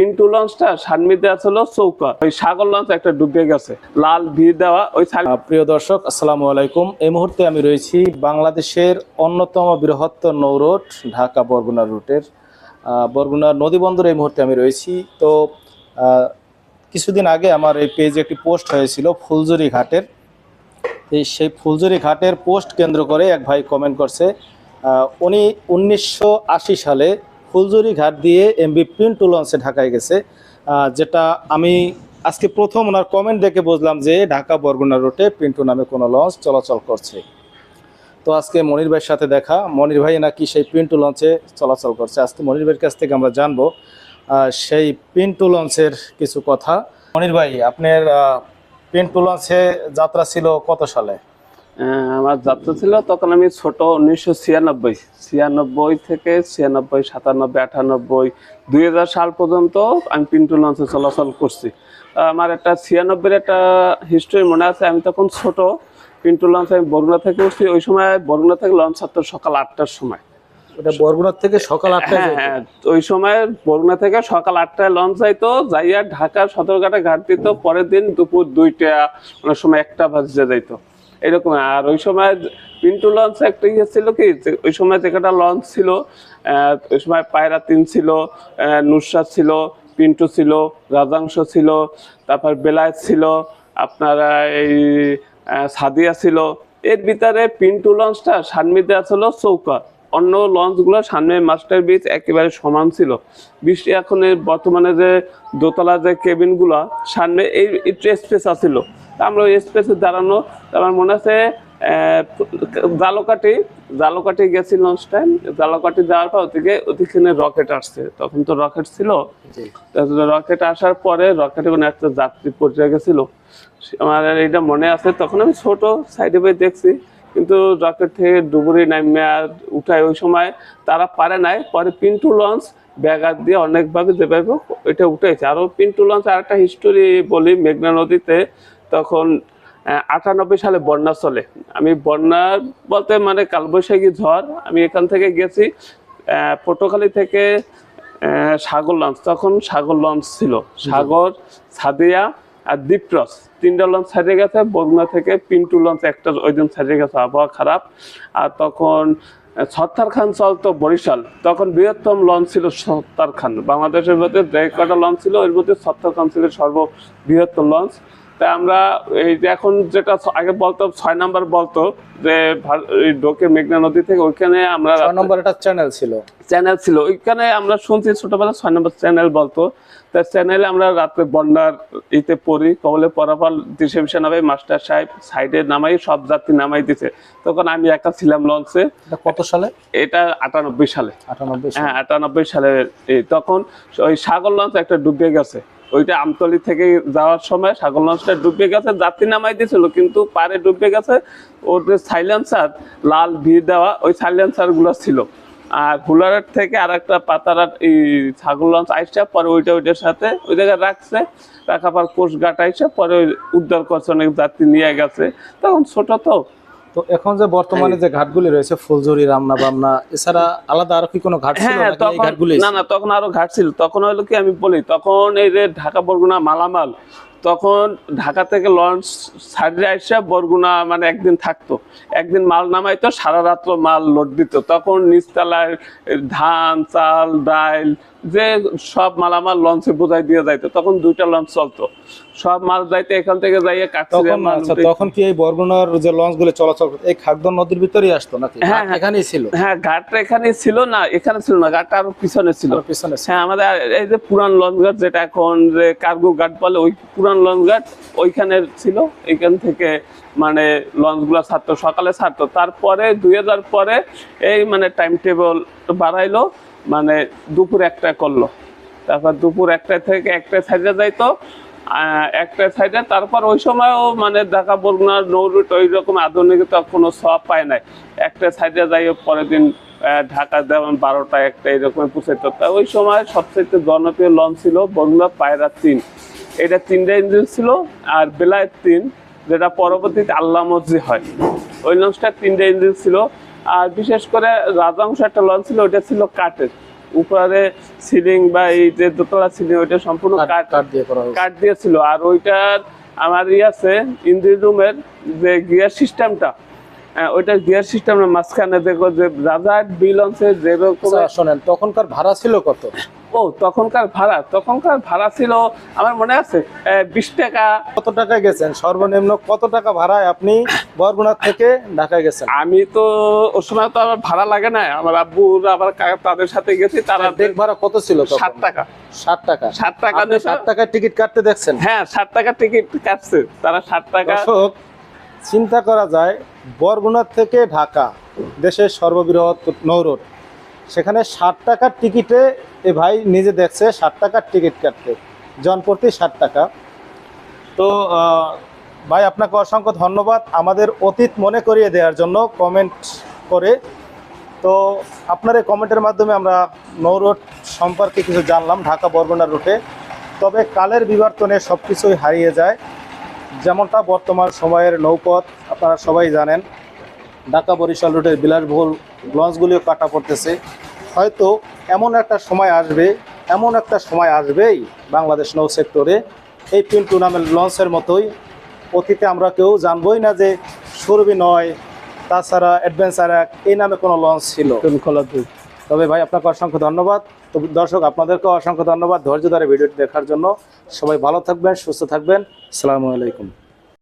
পিন্টু লঞ্চটা সানমিতে আসলো চৌকা। ওই সাগর লঞ্চ একটা ডুবে গেছে। লাল ভিড় দেওয়া ওই প্রিয় দর্শক আসসালামু আলাইকুম। এই মুহূর্তে আমি রয়েছি বাংলাদেশের অন্যতম বৃহত্তর নৌরোড ঢাকা বরগুনা রুটের আহ, বরগুনা নদী বন্দরে এই মুহূর্তে আমি রয়েছি। তো কিছুদিন আগে আমার এই পেজে একটি পোস্ট হয়েছিল ফুলজুরি ঘাটের। সেই ফুলজুরি ঘাটের পোস্ট কেন্দ্র করে এক ভাই কমেন্ট করছে উনি উনিশশো আশি সালে ফুলজুরি ঘাট দিয়ে এমবি পিন্টু লঞ্চে ঢাকায় গেছে। যেটা আমি আজকে প্রথম ওনার কমেন্ট দেখে বুঝলাম যে ঢাকা বরগুনা রুটে পিন্টু নামে কোনো লঞ্চ চলাচল করছে। তো আজকে মনির ভাইয়ের সাথে দেখা। মনির ভাই নাকি সেই পিন্টু লঞ্চে চলাচল করছে। আজকে মনির ভাইয়ের কাছ থেকে আমরা জানব সেই পিন্টু লঞ্চের কিছু কথা। মনির ভাই, আপনার পিন্টু লঞ্চে যাত্রা ছিল কত সালে? আমার যাত্রা ছিল তখন আমি ছোট উনিশশো ছিয়ানব্বই। ছিয়ানব্বই থেকে ছিয়ানব্বই সাতানব্বই আটানব্বই দুই হাজার সাল পর্যন্ত আমি পিন্টু লঞ্চে চলাচল করছি। আমার একটা ছিয়ানব্বইয়ের একটা হিস্ট্রি মনে আছে আমি তখন ছোট পিন্টু লঞ্চ আমি বরগুনা থেকে উঠছি। ওই সময় বরগুনা থেকে লঞ্চ ছাড়তো সকাল আটটার সময়। ওটা বরগুনার থেকে সকাল আটটায় হ্যাঁ হ্যাঁ ওই সময় বরগুনা থেকে সকাল আটটায় লঞ্চ যাইতো যাইয়া ঢাকা সদরঘাটে ঘাট দিত পরের দিন দুপুর দুইটা অনেক সময় একটা বাজে যাইতো। এরকম। আর ওই সময় পিন্টু লঞ্চ একটা ইয়ে ছিল কি ওই সময় যেটা লঞ্চ ছিল ওই সময় পায়রা তিন ছিল নুসরাত ছিল, পিন্টু ছিল, রাজাংশ ছিল, তারপর বেলায়েত ছিল, আপনারা এই সাদিয়া ছিল। এর ভিতরে পিন্টু লঞ্চটা সানমিতে আসলো চৌকা অন্য লঞ্চগুলো সামনে মাস্টার বিচ একেবারে সমান ছিল। বৃষ্টি এখন বর্তমানে যে দোতলা যে কেবিনগুলো সামনে এই একটু স্পেস আছিল আমরা ওই স্পেসে দাঁড়ানো আমার মনে আছে জালকাটি জালকাটি গেছি লঞ্চ টাইম জালকাটি যাওয়ার পর ওদিকে ওদিকে রকেট আসছে। তখন তো রকেট ছিল। রকেট আসার পরে রকেটে কোনো একটা যাত্রী পড়ে গেছিল। আমার এটা মনে আছে তখন আমি ছোট সাইডে বই দেখছি। কিন্তু রকেট থেকে ডুবুরি নামে উঠায় ওই সময় তারা পারে নাই পরে পিন্টু লঞ্চ ব্যাগার দিয়ে অনেকভাবে যেভাবে এটা উঠেছে। আরও পিন্টু লঞ্চ আর একটা হিস্টোরি বলি মেঘনা নদীতে তখন আটানব্বই সালে বন্যা চলে। আমি বন্যা বলতে মানে কালবৈশাখী ঝড় আমি এখান থেকে গেছি আহ, পটুয়াখালী থেকে সাগর লঞ্চ। তখন সাগর লঞ্চ ছিল। সাগর সাদিয়া আর দ্বীপরস তিনটা লঞ্চ ছাড়িয়ে গেছে বগুনা থেকে পিন্টু লঞ্চ একটা ওই দিন ছাড়িয়ে গেছে, আবহাওয়া খারাপ। আর তখন সত্তার খান চলতো বরিশাল, তখন বৃহত্তম লঞ্চ ছিল সত্তার খান। বাংলাদেশের মধ্যে যে কটা লঞ্চ ছিল, ওর মধ্যে সত্তার খান ছিল সর্ববৃহত্তম লঞ্চ তাই আমরা এই যে এখন যেটা আগে বলতো ছয় নাম্বার বলতো যে ডোকে মেঘনা নদী থেকে ওইখানে আমরা ছয় নম্বর একটা চ্যানেল ছিল। চ্যানেল ছিল। ওইখানে আমরা শুনছি ছোটবেলা ছয় নম্বর চ্যানেল বলতো। তা চ্যানেলে আমরা রাতে বন্যার ইতে পড়ি কবলে পরাফল দিশে মিশে নামে মাস্টার সাহেব সাইডে নামাই সব যাত্রী নামাই দিছে। তখন আমি একা ছিলাম লঞ্চে। কত সালে? এটা আটানব্বই সালে। আটানব্বই হ্যাঁ আটানব্বই সালে এই তখন ওই সাগর লঞ্চ একটা ডুবে গেছে। ওইটা আমতলি থেকে যাওয়ার সময় সাগর লঞ্চটা ডুবে গেছে, যাত্রী নামাই দিয়েছিল, কিন্তু পারে ডুবে গেছে। ওর যে সাইলেন্সার লাল ভিড় দেওয়া, ওই সাইলেন্সারগুলো ছিল। আর হুলারের থেকে আর একটা পাতারার এই ছাগল লঞ্চ আইসা, পরে ওইটা ওইটার সাথে ওই জায়গায় রাখছে। রাখার পর কোষ গাট আইসা, পরে ওই উদ্ধার করছে, অনেক যাত্রী নিয়ে গেছে। তখন ছোট তো তো এখন যে বর্তমানে যে ঘাটগুলি রয়েছে ফুলঝুরি রামনা বামনা এছাড়া আলাদা আরও কি কোনো ঘাট ছিল হ্যাঁ ঘাটগুলি? না না তখন আরও ঘাট ছিল। তখন হলো কি আমি বলি তখন এই যে ঢাকা বরগুনা মালামাল তখন ঢাকা থেকে লঞ্চ সাইডে আসা বরগুনা মানে একদিন থাকতো। একদিন মাল নামাইতো সারা রাত্র মাল লোড দিত। তখন নিচতলায় ধান চাল ডাল যে সব মালামাল লঞ্চে বোঝাই দিয়ে যাইতো। তখন দুইটা লঞ্চ চলতো। সব মাল যাইতে এখান থেকে যাইয়ে তখন আচ্ছা কি এই বরগুনার যে লঞ্চগুলো চলাচল করতো এই খাগদন নদীর ভিতরেই আসতো নাকি? হ্যাঁ, হ্যাঁ। এখানেই ছিল? হ্যাঁ ঘাটটা এখানে ছিল না এখানে ছিল না ঘাটটা আরও পিছনে ছিল। পিছনে হ্যাঁ আমাদের এই যে পুরান লঞ্চ ঘাট যেটা এখন যে কার্গো ঘাট বলে ওই পুরান লঞ্চ ঘাট ওইখানে ছিল। এইখান থেকে মানে লঞ্চগুলো ছাড়তো, সকালে ছাড়তো। তারপরে দুই হাজার পরে এই মানে টাইম টেবল বাড়াইলো মানে দুপুর একটা করল। তারপর দুপুর একটা থেকে একটা সাইডে যাইতো। একটা সাইডে তারপর ওই সময়ও মানে ঢাকা বরগুনা নৌরুট ওই রকম আধুনিকতা কোনো সব পায় নাই। একটা সাইডে যাই পরের দিন ঢাকা যেমন বারোটা একটা এরকম পুষাইতো তা ওই সময় সবচেয়ে জনপ্রিয় লঞ্চ ছিল বরগুনা পায়রা তিন। এটা তিনটা ইঞ্জিন ছিল আর বেলায় তিন যেটা পরবর্তীতে আল্লাহ মসজি হয়। ওই লঞ্চটা তিনটা ইঞ্জিন ছিল। আর বিশেষ করে রাজাংশ একটা লঞ্চ ছিল ওইটা ছিল কাঠের। উপরে সিলিং বা এই যে দোতলা সিলিং ওইটা সম্পূর্ণ কাঠ দিয়ে করা কাঠ দিয়েছিল আর ওইটার আমার ই আছে ইঞ্জিন রুমের যে গিয়ার সিস্টেমটা ওইটা গিয়ার সিস্টেমের মাঝখানে দেখো যে রাজার বিল আছে যেরকম আচ্ছা, শোনেন তখনকার ভাড়া ছিল কত? ও তখনকার ভাড়া তখনকার ভাড়া ছিল আমার মনে আছে বিশ টাকা। কত টাকায় গেছেন? সর্বনিম্ন কত টাকা ভাড়ায় আপনি বরগুনা থেকে ঢাকায় গেছেন? আমি তো ওই সময় তো আমার ভাড়া লাগে না আমার আব্বু আবার তাদের সাথে গেছি তারা ডেক ভাড়া কত ছিল? ষাট টাকা। ষাট টাকা। ষাট টাকা। ষাট টাকায় টিকিট কাটতে দেখছেন? হ্যাঁ ষাট টাকা টিকিট কাটছে তারা ষাট টাকা। চিন্তা করা যায় বরগুনা থেকে ঢাকা দেশের সর্ববৃহৎ নৌরোড সেখানে ষাট টাকার টিকিটে এ ভাই নিজে দেখছে ষাট টাকার টিকিট কাটতে। জনপ্রতি ষাট টাকা। তো ভাই, আপনাকে অসংখ্য ধন্যবাদ আমাদের অতীত মনে করিয়ে দেওয়ার জন্য কমেন্ট করে। তো, আপনার এই কমেন্টের মাধ্যমে আমরা নৌ রোড সম্পর্কে কিছু জানলাম, ঢাকা বরগুনা রুটে। তবে কালের বিবর্তনে সব কিছুই হারিয়ে যায়। যেমনটা বর্তমান সময়ের নৌপথ, আপনারা সবাই জানেন, ঢাকা বরিশাল রুটের বিলাসবহুল লঞ্চগুলিও কাটা পড়তেছে। হয়তো এমন একটা সময় আসবে এমন একটা সময় আসবেই বাংলাদেশ নৌ সেক্টরে এই পিন্টু নামের লঞ্চের মতোই। অতীতে আমরা কেউ জানবই না যে সুরভি নয় তাছাড়া অ্যাডভেঞ্চার এক এই নামে কোনো লঞ্চ ছিল। তবে ভাই আপনাকে অসংখ্য ধন্যবাদ। তো দর্শক আপনাদেরকেও অসংখ্য ধন্যবাদ ধৈর্য ধরে ভিডিওটি দেখার জন্য। সবাই ভালো থাকবেন সুস্থ থাকবেন। সালামু আলাইকুম।